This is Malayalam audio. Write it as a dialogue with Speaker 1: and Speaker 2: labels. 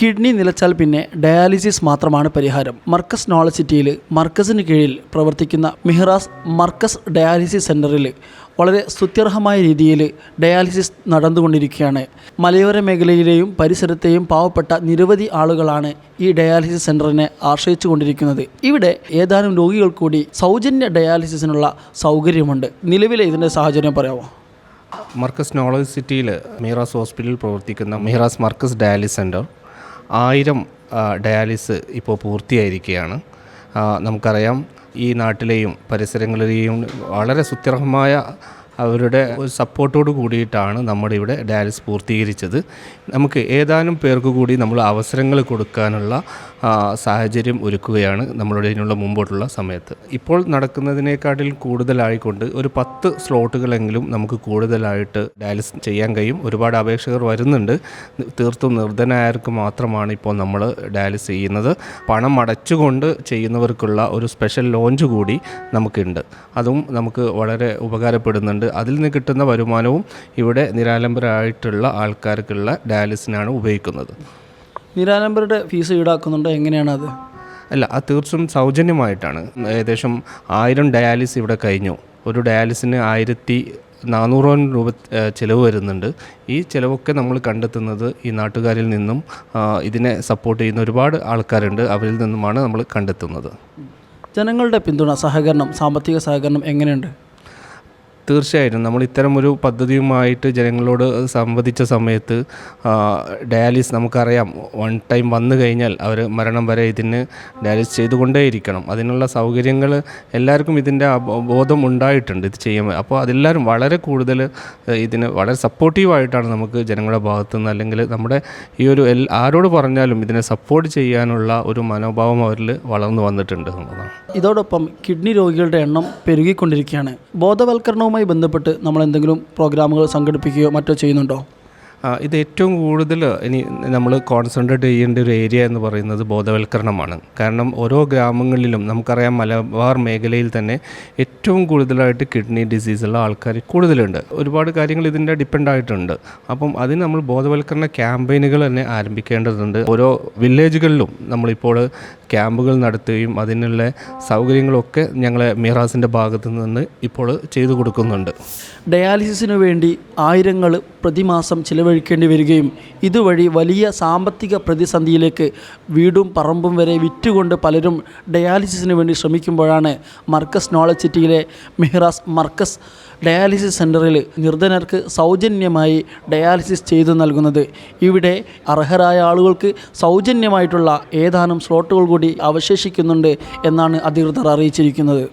Speaker 1: കിഡ്നി നിലച്ചാൽ പിന്നെ ഡയാലിസിസ് മാത്രമാണ് പരിഹാരം. മർക്കസ് നോളജ് സിറ്റിയിൽ മർക്കസിന് കീഴിൽ പ്രവർത്തിക്കുന്ന മിഹ്റാസ് മർക്കസ് ഡയാലിസിസ് സെന്ററിൽ വളരെ സ്തുത്യർഹമായ രീതിയിൽ ഡയാലിസിസ് നടന്നുകൊണ്ടിരിക്കുകയാണ്. മലയോര മേഖലയിലെയും പരിസരത്തെയും പാവപ്പെട്ട നിരവധി ആളുകളാണ് ഈ ഡയാലിസിസ് സെന്ററിനെ ആശ്രയിച്ചു കൊണ്ടിരിക്കുന്നത് ഇവിടെ ഏതാനും രോഗികൾ കൂടി സൗജന്യ ഡയാലിസിസിനുള്ള സൗകര്യമുണ്ട്. നിലവിലെ ഇതിന്റെ സാഹചര്യം പറയാമോ?
Speaker 2: മർക്കസ് നോളജ് സിറ്റിയിൽ മിഹ്റാസ് ഹോസ്പിറ്റലിൽ പ്രവർത്തിക്കുന്ന മിഹ്റാസ് മർക്കസ് ഡയാലിസ് സെന്റർ ആയിരം ഡയാലിസ് ഇപ്പോൾ പൂർത്തിയായിരിക്കുകയാണ്. നമുക്കറിയാം ഈ നാട്ടിലെയും പരിസരങ്ങളിലെയും വളരെ സുത്യർഹമായ അവരുടെ സപ്പോർട്ടോട് കൂടിയിട്ടാണ് നമ്മുടെ ഇവിടെ ഡയാലിസ് പൂർത്തീകരിച്ചത്. നമുക്ക് ഏതാനും പേർക്ക് കൂടി നമ്മൾ അവസരങ്ങൾ കൊടുക്കാനുള്ള സാഹചര്യം ഒരുക്കുകയാണ് നമ്മളുടെ ഇതിനുള്ള മുമ്പോട്ടുള്ള സമയത്ത്. ഇപ്പോൾ നടക്കുന്നതിനേക്കാട്ടിൽ കൂടുതലായിക്കൊണ്ട് ഒരു പത്ത് സ്ലോട്ടുകളെങ്കിലും നമുക്ക് കൂടുതലായിട്ട് ഡയാലിസ് ചെയ്യാൻ കഴിയും. ഒരുപാട് അപേക്ഷകർ വരുന്നുണ്ട്. തീർത്തും നിർധനായവർക്ക് മാത്രമാണ് ഇപ്പോൾ നമ്മൾ ഡയാലിസ് ചെയ്യുന്നത്. പണം അടച്ചുകൊണ്ട് ചെയ്യുന്നവർക്കുള്ള ഒരു സ്പെഷ്യൽ ലോഞ്ച് കൂടി നമുക്കുണ്ട്. അതും നമുക്ക് വളരെ ഉപകാരപ്പെടുന്നുണ്ട്. അതിൽ നിന്ന് കിട്ടുന്ന വരുമാനവും ഇവിടെ നിരാലംബരായിട്ടുള്ള ആൾക്കാർക്കുള്ള ഡയാലിസിനാണ് ഉപയോഗിക്കുന്നത്.
Speaker 1: നിരാലംബരുടെ ഫീസ് ഈടാക്കുന്നുണ്ട്? എങ്ങനെയാണ് അത്?
Speaker 2: അല്ല അത് തീർച്ചയായും സൗജന്യമായിട്ടാണ്. ഏകദേശം ആയിരം ഡയാലിസ് ഇവിടെ കഴിഞ്ഞു. ഒരു ഡയാലിസിന് ആയിരത്തി നാനൂറോളം രൂപ ചിലവ് വരുന്നുണ്ട്. ഈ ചിലവൊക്കെ നമ്മൾ കണ്ടെത്തുന്നത് ഈ നാട്ടുകാരിൽ നിന്നും ഇതിനെ സപ്പോർട്ട് ചെയ്യുന്ന ഒരുപാട് ആൾക്കാരുണ്ട്. അവരിൽ നിന്നുമാണ് നമ്മൾ കണ്ടെത്തുന്നത്.
Speaker 1: ജനങ്ങളുടെ പിന്തുണ സഹകരണം സാമ്പത്തിക സഹകരണം എങ്ങനെയുണ്ട്?
Speaker 2: തീർച്ചയായിട്ടും നമ്മൾ ഇത്തരം ഒരു പദ്ധതിയുമായിട്ട് ജനങ്ങളോട് സംവദിച്ച സമയത്ത് ഡയാലിസ് നമുക്കറിയാം. വൺ ടൈം വന്നു കഴിഞ്ഞാൽ അവർ മരണം വരെ ഇതിന് ഡയാലിസ് ചെയ്തുകൊണ്ടേയിരിക്കണം. അതിനുള്ള സൗകര്യങ്ങൾ എല്ലാവർക്കും ഇതിന്റെ ബോധം ഉണ്ടായിട്ടുണ്ട് ഇത് ചെയ്യാൻ. അപ്പോൾ അതെല്ലാവരും വളരെ കൂടുതൽ ഇതിന് വളരെ സപ്പോർട്ടീവായിട്ടാണ് നമുക്ക് ജനങ്ങളുടെ ഭാഗത്തു നിന്ന് അല്ലെങ്കിൽ നമ്മുടെ ഈ ഒരു എൽ ആരോട് പറഞ്ഞാലും ഇതിനെ സപ്പോർട്ട് ചെയ്യാനുള്ള ഒരു മനോഭാവം അവരിൽ വളർന്നു വന്നിട്ടുണ്ട് എന്നുള്ളതാണ്.
Speaker 1: ഇതോടൊപ്പം കിഡ്നി രോഗികളുടെ എണ്ണം പെരുകിക്കൊണ്ടിരിക്കുകയാണ്. ബോധവൽക്കരണവുമായി ബന്ധപ്പെട്ട് നമ്മൾ എന്തെങ്കിലും പ്രോഗ്രാമുകൾ സംഘടിപ്പിക്കുകയോ മറ്റോ ചെയ്യുന്നുണ്ടോ?
Speaker 2: ഇത് ഏറ്റവും കൂടുതൽ ഇനി നമ്മൾ കോൺസെൻട്രേറ്റ് ചെയ്യേണ്ട ഒരു ഏരിയ എന്ന് പറയുന്നത് ബോധവൽക്കരണമാണ്. കാരണം ഓരോ ഗ്രാമങ്ങളിലും നമുക്കറിയാം മലബാർ മേഖലയിൽ തന്നെ ഏറ്റവും കൂടുതലായിട്ട് കിഡ്നി ഡിസീസുള്ള ആൾക്കാർ കൂടുതലുണ്ട്. ഒരുപാട് കാര്യങ്ങൾ ഇതിന്റെ ഡിപ്പെൻഡ് ആയിട്ടുണ്ട്. അപ്പം അതിന് നമ്മൾ ബോധവൽക്കരണ ക്യാമ്പയിനുകൾ തന്നെ ആരംഭിക്കേണ്ടതുണ്ട്. ഓരോ വില്ലേജുകളിലും നമ്മളിപ്പോൾ ക്യാമ്പുകൾ നടത്തുകയും അതിനുള്ള സൗകര്യങ്ങളൊക്കെ ഞങ്ങളെ മിറാസിന്റെ ഭാഗത്തു നിന്ന് ഇപ്പോൾ ചെയ്തു കൊടുക്കുന്നുണ്ട്.
Speaker 1: ഡയാലിസിസിനു വേണ്ടി ആയിരങ്ങൾ പ്രതിമാസം ചിലവഴിക്കേണ്ടി വരികയും ഇതുവഴി വലിയ സാമ്പത്തിക പ്രതിസന്ധിയിലേക്ക് വീടും പറമ്പും വരെ വിറ്റുകൊണ്ട് പലരും ഡയാലിസിസിന് വേണ്ടി ശ്രമിക്കുമ്പോഴാണ് മർക്കസ് നോളജ് സിറ്റിയിലെ മെഹ്റാസ് മർക്കസ് ഡയാലിസിസ് സെന്ററിൽ നിർധനർക്ക് സൗജന്യമായി ഡയാലിസിസ് ചെയ്തു നൽകുന്നത്. ഇവിടെ അർഹരായ ആളുകൾക്ക് സൗജന്യമായിട്ടുള്ള ഏതാനും സ്ലോട്ടുകൾ കൂടി അവശേഷിക്കുന്നുണ്ട് എന്നാണ് അധികൃതർ അറിയിച്ചിരിക്കുന്നത്.